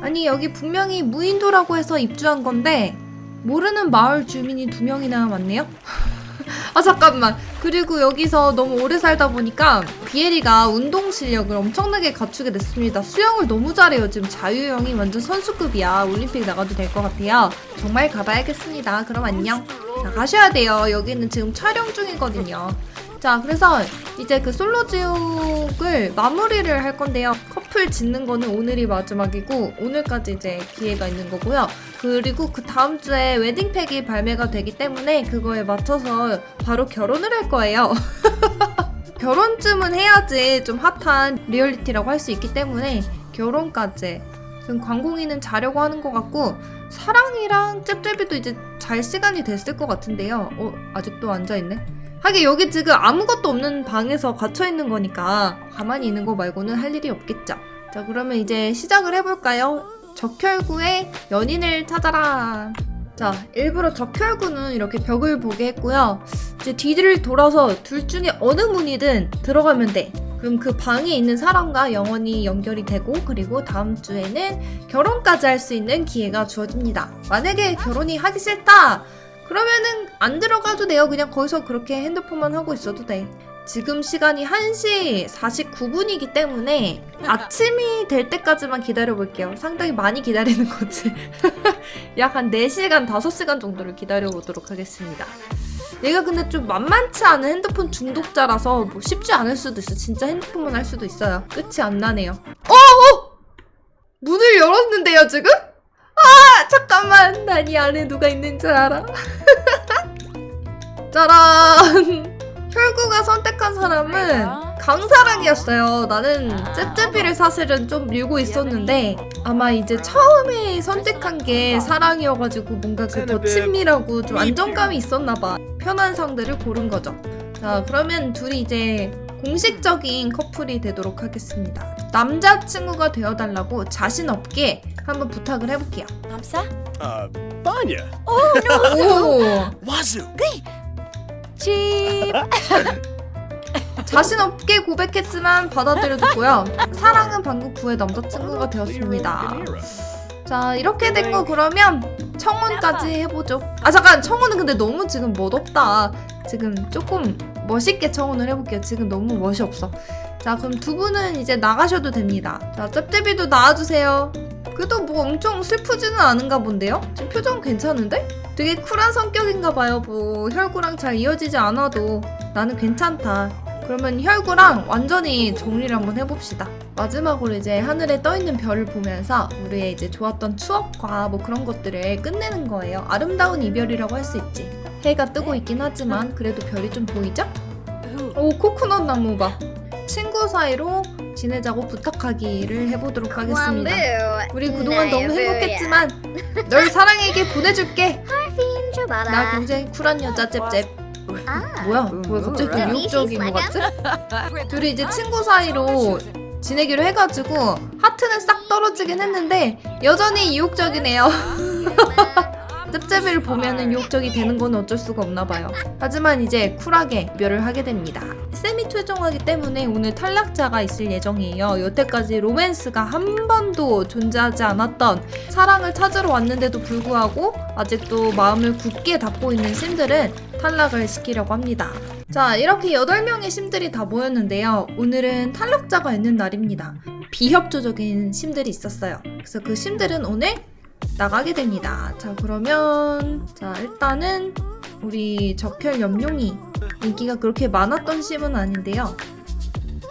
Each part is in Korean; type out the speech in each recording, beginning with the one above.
아니 여기 분명히 무인도라고 해서 입주한 건데 모르는 마을 주민이 두 명이나 왔네요. 아 잠깐만. 그리고 여기서 너무 오래 살다 보니까 비에리가 운동 실력을 엄청나게 갖추게 됐습니다. 수영을 너무 잘해요. 지금 자유형이 완전 선수급이야. 올림픽 나가도 될 것 같아요. 정말 가봐야겠습니다. 그럼 안녕. 자, 가셔야 돼요. 여기는 지금 촬영 중이거든요. 자, 그래서 이제 그 솔로 지옥을 마무리를 할 건데요. 커플 짓는 거는 오늘이 마지막이고, 오늘까지 이제 기회가 있는 거고요. 그리고 그 다음 주에 웨딩팩이 발매가 되기 때문에 그거에 맞춰서 바로 결혼을 할 거예요. 결혼쯤은 해야지 좀 핫한 리얼리티라고 할 수 있기 때문에 결혼까지 지금 광공이는 자려고 하는 것 같고 사랑이랑 짭짭이도 이제 잘 시간이 됐을 것 같은데요. 어 아직도 앉아 있네. 하긴 여기 지금 아무것도 없는 방에서 갇혀 있는 거니까 가만히 있는 거 말고는 할 일이 없겠죠. 자 그러면 이제 시작을 해볼까요? 적혈구의 연인을 찾아라. 자, 일부러 적혈구는 이렇게 벽을 보게 했고요. 이제 뒤를 돌아서 둘 중에 어느 문이든 들어가면 돼. 그럼 그 방에 있는 사람과 영원히 연결이 되고 그리고 다음 주에는 결혼까지 할 수 있는 기회가 주어집니다. 만약에 결혼이 하기 싫다. 그러면은 안 들어가도 돼요. 그냥 거기서 그렇게 핸드폰만 하고 있어도 돼. 지금 시간이 1시 49분이기 때문에 아침이 될 때까지만 기다려볼게요. 상당히 많이 기다리는 거지. 약 한 4시간, 5시간 정도를 기다려보도록 하겠습니다. 얘가 근데 좀 만만치 않은 핸드폰 중독자라서 뭐 쉽지 않을 수도 있어. 진짜 핸드폰만 할 수도 있어요. 끝이 안 나네요. 어! 어! 문을 열었는데요, 지금? 아! 잠깐만. 난 이 안에 누가 있는 줄 알아. 짜란! 혈구가 선택한 사람은 강사랑이었어요. 나는 cepcep이를 사실은 좀 밀고 있었는데 아마 이제 처음에 선택한 게 사랑이어가지고 뭔가 그더 친밀하고 좀 안정감이 있었나봐. 편한 상대를 고른 거죠. 자 그러면 둘이 이제 공식적인 커플이 되도록 하겠습니다. 남자친구가 되어달라고 자신 없게 한번 부탁을 해볼게요. 남사? Uh, Vanya. 오 Wazoo. 집. 자신 없게 고백했지만 받아들여줬고요. 사랑은 방금 구의 남자친구가 되었습니다. 자 이렇게 된 거 그러면 청혼까지 해보죠 아 잠깐 청혼은 근데 너무 지금 멋없다 지금 조금 멋있게 청혼을 해볼게요 지금 너무 멋이 없어 자 그럼 두 분은 이제 나가셔도 됩니다 자 짭짭이도 나와주세요 그래도 뭐 엄청 슬프지는 않은가 본데요? 지금 표정 괜찮은데? 되게 쿨한 성격인가 봐요 뭐 혈구랑 잘 이어지지 않아도 나는 괜찮다 그러면 혈구랑 완전히 정리를 한번 해봅시다. 마지막으로 이제 하늘에 떠 있는 별을 보면서 우리의 이제 좋았던 추억과 뭐 그런 것들을 끝내는 거예요. 아름다운 이별이라고 할 수 있지. 해가 뜨고 있긴 하지만 그래도 별이 좀 보이죠? 오 코코넛 나무 봐. 친구 사이로 지내자고 부탁하기를 해보도록 하겠습니다. 우리 그동안 너무 행복했지만 널 사랑에게 보내줄게. 나 굉장히 쿨한 여자 잽잽. 뭐야? 뭐야 갑자기 또 유혹적인 것 같지? 둘이 이제 친구 사이로 지내기로 해가지고 하트는 싹 떨어지긴 했는데 여전히 유혹적이네요. Cepcep이를 보면은 유혹적이 되는 건 어쩔 수가 없나 봐요. 하지만 이제 쿨하게 멸을 하게 됩니다. 세미 최종화기 때문에 오늘 탈락자가 있을 예정이에요. 여태까지 로맨스가 한 번도 존재하지 않았던 사랑을 찾으러 왔는데도 불구하고 아직도 마음을 굳게 닫고 있는 심들은 탈락을 시키려고 합니다. 자, 이렇게 8명의 심들이 다 모였는데요. 오늘은 탈락자가 있는 날입니다. 비협조적인 심들이 있었어요. 그래서 그 심들은 오늘 나가게 됩니다. 자, 그러면 자, 일단은 우리 적혈 염룡이 인기가 그렇게 많았던 심은 아닌데요.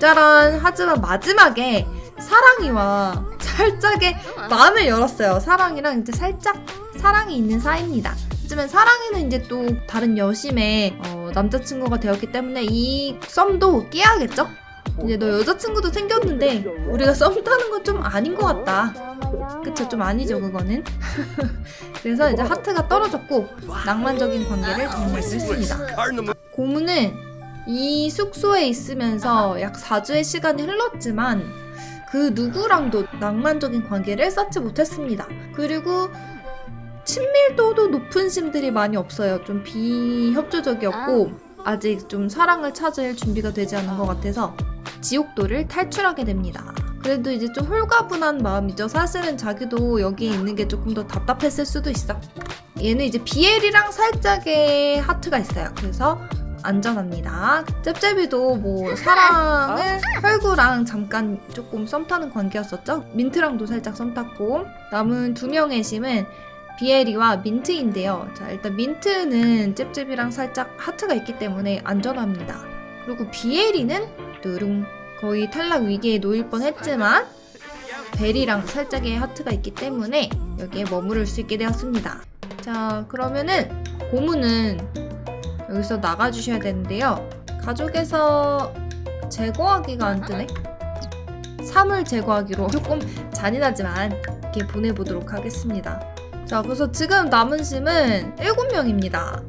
짜란! 하지만 마지막에 사랑이와 살짝의 마음을 열었어요. 사랑이랑 이제 살짝 사랑이 있는 사이입니다. 하지만 사랑이는 이제 또 다른 여심의 어, 남자친구가 되었기 때문에 이 썸도 깨야겠죠? 이제 너 여자친구도 생겼는데 우리가 썸 타는 건 좀 아닌 것 같다. 그쵸? 좀 아니죠 그거는? 그래서 이제 하트가 떨어졌고 낭만적인 관계를 정리를 했습니다. Cardinal 고문은 이 숙소에 있으면서 약 4주의 시간이 흘렀지만 그 누구랑도 낭만적인 관계를 쌓지 못했습니다. 그리고 친밀도도 높은 심들이 많이 없어요. 좀 비협조적이었고 아직 좀 사랑을 찾을 준비가 되지 않은 것 같아서 지옥도를 탈출하게 됩니다 그래도 이제 좀 홀가분한 마음이죠. 사실은 자기도 여기 있는 게 조금 더 답답했을 수도 있어. 얘는 이제 비엘이랑 살짝의 하트가 있어요. 그래서 안전합니다. 짭짭이도 뭐 사랑을 혈구랑 잠깐 조금 썸 타는 관계였었죠. 민트랑도 살짝 썸 탔고 남은 두 명의 심은 비에리와 민트인데요. 자 일단 민트는 짭짭이랑 살짝 하트가 있기 때문에 안전합니다. 그리고 비에리는 뚜룽 거의 탈락 위기에 놓일 뻔했지만 베리랑 살짝의 하트가 있기 때문에 여기에 머무를 수 있게 되었습니다. 자 그러면은 고무는 여기서 나가주셔야 되는데요. 가족에서 제거하기가 안 뜨네. 사물 제거하기로 조금 잔인하지만 이렇게 보내보도록 하겠습니다. 자, 그래서 지금 남은 심은 7명입니다.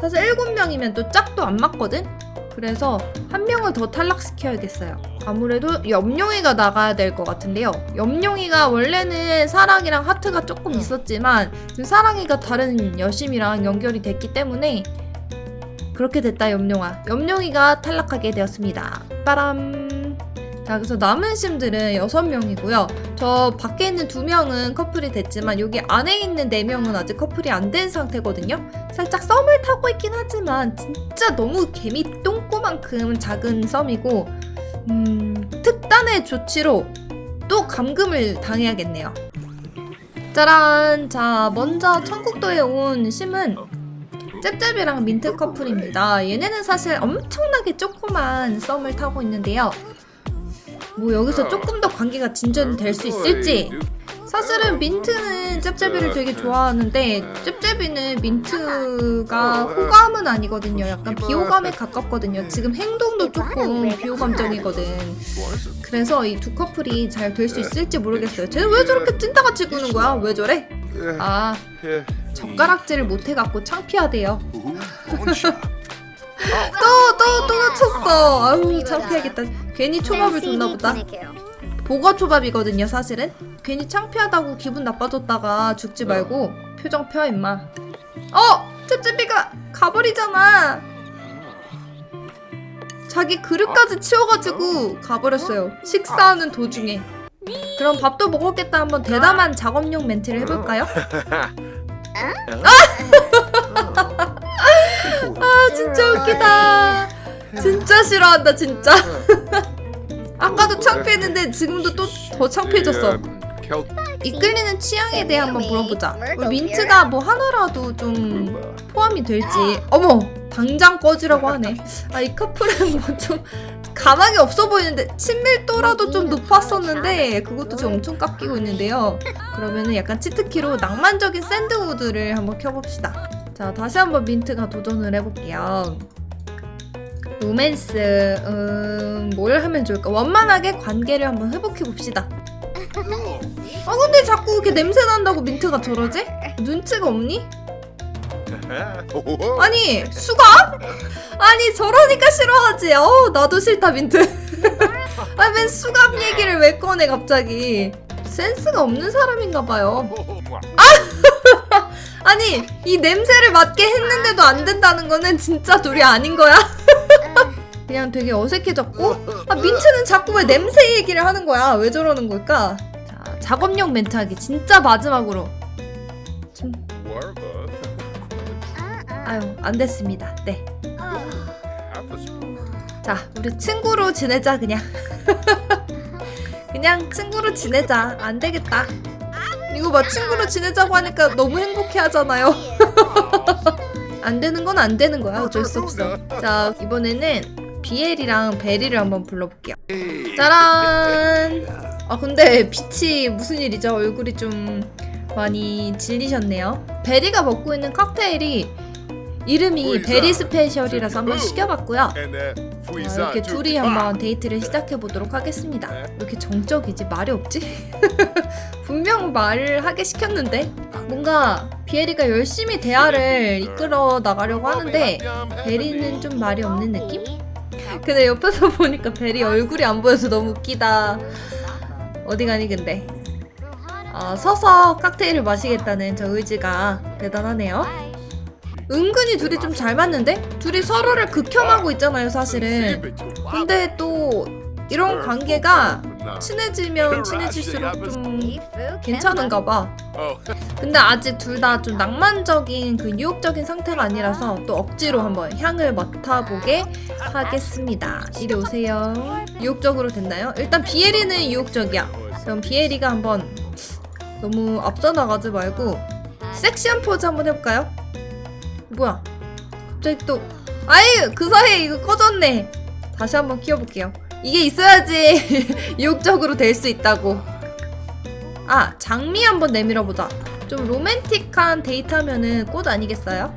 사실 7명이면 또 짝도 안 맞거든? 그래서 한 명을 더 탈락시켜야겠어요. 아무래도 염룡이가 나가야 될 것 같은데요. 염룡이가 원래는 사랑이랑 하트가 조금 있었지만 사랑이가 다른 여심이랑 연결이 됐기 때문에 그렇게 됐다 염룡아. 염룡이가 탈락하게 되었습니다. 빠람. 자, 그래서 남은 심들은 6명이고요. 저 밖에 있는 2명은 커플이 됐지만 여기 안에 있는 4명은 아직 커플이 안 된 상태거든요. 살짝 썸을 타고 있긴 하지만 진짜 너무 개미 똥꼬만큼 작은 썸이고 음, 특단의 조치로 또 감금을 당해야겠네요. 짜란! 자, 먼저 천국도에 온 심은 짭짭이랑 민트 커플입니다. 얘네는 사실 엄청나게 조그만 썸을 타고 있는데요. 뭐 여기서 조금 더 관계가 진전될 수 있을지 사실은 민트는 짭짭이를 되게 좋아하는데 짭짭이는 민트가 호감은 아니거든요. 약간 비호감에 가깝거든요. 지금 행동도 조금 비호감적이거든. 그래서 이 두 커플이 잘 될 수 있을지 모르겠어요. 쟤는 왜 저렇게 찐따같이 구는 거야? 왜 저래? 아 젓가락질을 못해갖고 창피하대요. 또또또 놓쳤어. 아유 창피하겠다. 괜히 초밥을 줬나 보다. 보거 초밥이거든요, 사실은. 괜히 창피하다고 기분 나빠졌다가 죽지 말고 표정 펴 임마. 어, cepcep이가 가버리잖아. 자기 그릇까지 치워가지고 가버렸어요. 식사하는 도중에. 그럼 밥도 먹었겠다 한번 대담한 작업용 멘트를 해볼까요? 아 진짜 웃기다. 진짜 싫어한다 진짜. 아까도 창피했는데 지금도 또 더 창피해졌어. 이끌리는 취향에 대해 한번 물어보자. 우리 민트가 뭐 하나라도 좀 포함이 될지. 어머, 당장 꺼지라고 하네. 아, 이 커플은 뭐 좀 가망이 없어 보이는데 친밀도라도 좀 높았었는데 그것도 지금 엄청 깎이고 있는데요. 그러면은 약간 치트키로 낭만적인 샌드우드를 한번 켜봅시다. 자, 다시 한번 민트가 도전을 해볼게요. 로맨스, 음, 뭘 하면 좋을까? 원만하게 관계를 한번 회복해 봅시다. 아, 근데 자꾸 이렇게 냄새 난다고 민트가 저러지? 눈치가 없니? 아니, 수갑? 아니, 저러니까 싫어하지. 어, 나도 싫다, 민트. 아, 맨 수갑 얘기를 왜 꺼내, 갑자기. 센스가 없는 사람인가 봐요. 아니, 이 냄새를 맡게 했는데도 안 된다는 거는 진짜 둘이 아닌 거야. 그냥 되게 어색해졌고, 아, 민트는 자꾸 왜 냄새 얘기를 하는 거야? 왜 저러는 걸까? 자, 작업용 멘트 하기 진짜 마지막으로. 좀, 아유, 안 됐습니다. 네. 자, 우리 친구로 지내자, 그냥. 그냥 친구로 지내자. 안 되겠다. 이거 봐, 친구로 지내자고 하니까 너무 행복해 하잖아요. 안 되는 건 안 되는 거야. 어쩔 수 없어. 자, 이번에는 비엘이랑 베리를 한번 불러볼게요. 짜란! 아, 근데 빛이 무슨 일이죠? 얼굴이 좀 많이 질리셨네요. 베리가 먹고 있는 칵테일이 이름이 베리 스페셜이라서 한번 시켜봤고요. 자, 이렇게 둘이 한번 데이트를 시작해 보도록 하겠습니다. 왜 이렇게 정적이지 말이 없지? 분명 말을 하게 시켰는데 뭔가 비에리가 열심히 대화를 이끌어 나가려고 하는데 베리는 좀 말이 없는 느낌? 근데 옆에서 보니까 베리 얼굴이 안 보여서 너무 웃기다. 어디 가니 근데? 아, 서서 칵테일을 마시겠다는 저 의지가 대단하네요. 은근히 둘이 좀 잘 맞는데? 둘이 서로를 극혐하고 있잖아요, 사실은. 근데 또 이런 관계가 친해지면 친해질수록 좀 괜찮은가? 봐. 근데 아직 둘 다 좀 낭만적인 그 유혹적인 상태가 아니라서 또 억지로 한번 향을 맡아보게 하겠습니다. 이리 오세요. 유혹적으로 됐나요? 일단 비에리는 유혹적이야. 그럼 비에리가 한번 너무 앞서 나가지 말고 섹시한 포즈 한번 해볼까요? 뭐야? 갑자기 또 아이 그 사이에 이거 꺼졌네. 다시 한번 키워볼게요. 이게 있어야지 유혹적으로 될 수 있다고. 아 장미 한번 내밀어 보자. 좀 로맨틱한 데이트하면은 꽃 아니겠어요?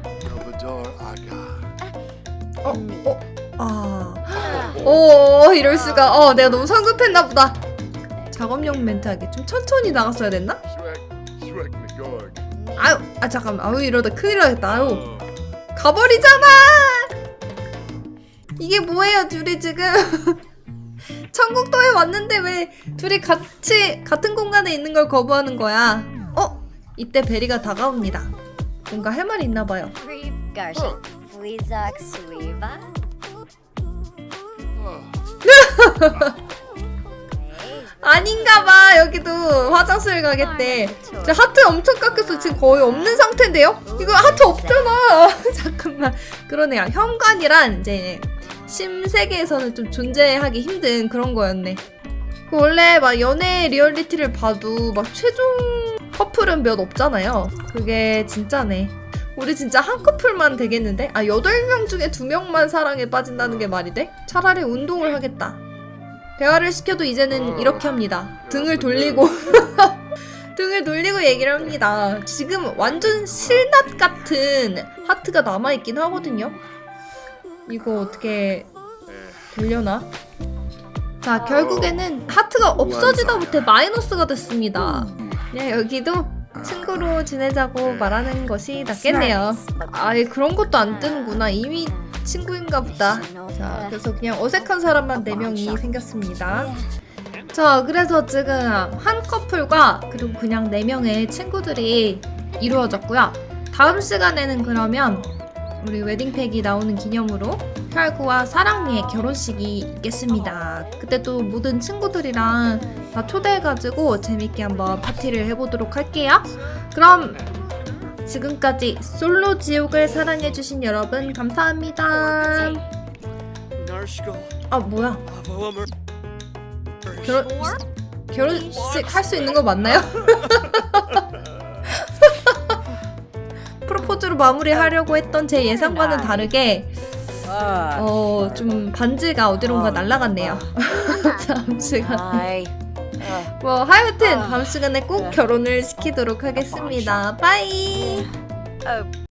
어, 어, 아, 어, 이럴 수가. 어, 내가 너무 성급했나 보다. 작업용 멘트 하기 좀 천천히 나갔어야 됐나? 아유, 아 잠깐만. 아유 이러다 큰일 나겠다. 아유, 가버리잖아. 이게 뭐예요, 둘이 지금? 천국도에 왔는데 왜 둘이 같이 같은 공간에 있는 걸 거부하는 거야? 어? 이때 베리가 다가옵니다. 뭔가 할 말이 있나 봐요. Lizak Suiva. 아닌가 봐. 여기도 화장실 가겠대. 저 하트 엄청 깎였어. 지금 거의 없는 상태인데요? 이거 하트 없잖아. 잠깐만. 그러네요. 현관이란 이제 심세계에서는 좀 존재하기 힘든 그런 거였네. 그 원래 막 연애 리얼리티를 봐도 막 최종 커플은 몇 없잖아요. 그게 진짜네. 우리 진짜 한 커플만 되겠는데? 아, 8명 중에 2명만 사랑에 빠진다는 게 말이 돼? 차라리 운동을 하겠다. 대화를 시켜도 이제는 이렇게 합니다. 등을 돌리고 등을 돌리고 얘기를 합니다. 지금 완전 실낫 같은 하트가 남아있긴 하거든요. 이거 어떻게 되려나? 자, 결국에는 하트가 없어지다 못해 마이너스가 됐습니다. 그냥 여기도 친구로 지내자고 말하는 것이 낫겠네요. 아예 그런 것도 안 뜨는구나. 이미 친구인가 보다. 자, 그래서 그냥 어색한 사람만 4명이 생겼습니다. 자, 그래서 지금 한 커플과 그리고 그냥 4명의 친구들이 이루어졌고요. 다음 시간에는 그러면 우리 웨딩팩이 나오는 기념으로 혈구와 사랑니의 결혼식이 있겠습니다. 그때 또 모든 친구들이랑 다 초대해가지고 재밌게 한번 파티를 해보도록 할게요. 그럼 지금까지 솔로 지옥을 사랑해주신 여러분 감사합니다. 아 뭐야? 결혼 결혼식 할 수 있는 거 맞나요? 프로포즈로 마무리하려고 했던 제 예상과는 다르게 어 좀 반지가 어디론가 날아갔네요. 다음 시간 Hi. 뭐 하여튼 다음 시간에 꼭 결혼을 시키도록 하겠습니다. 빠이. Oh,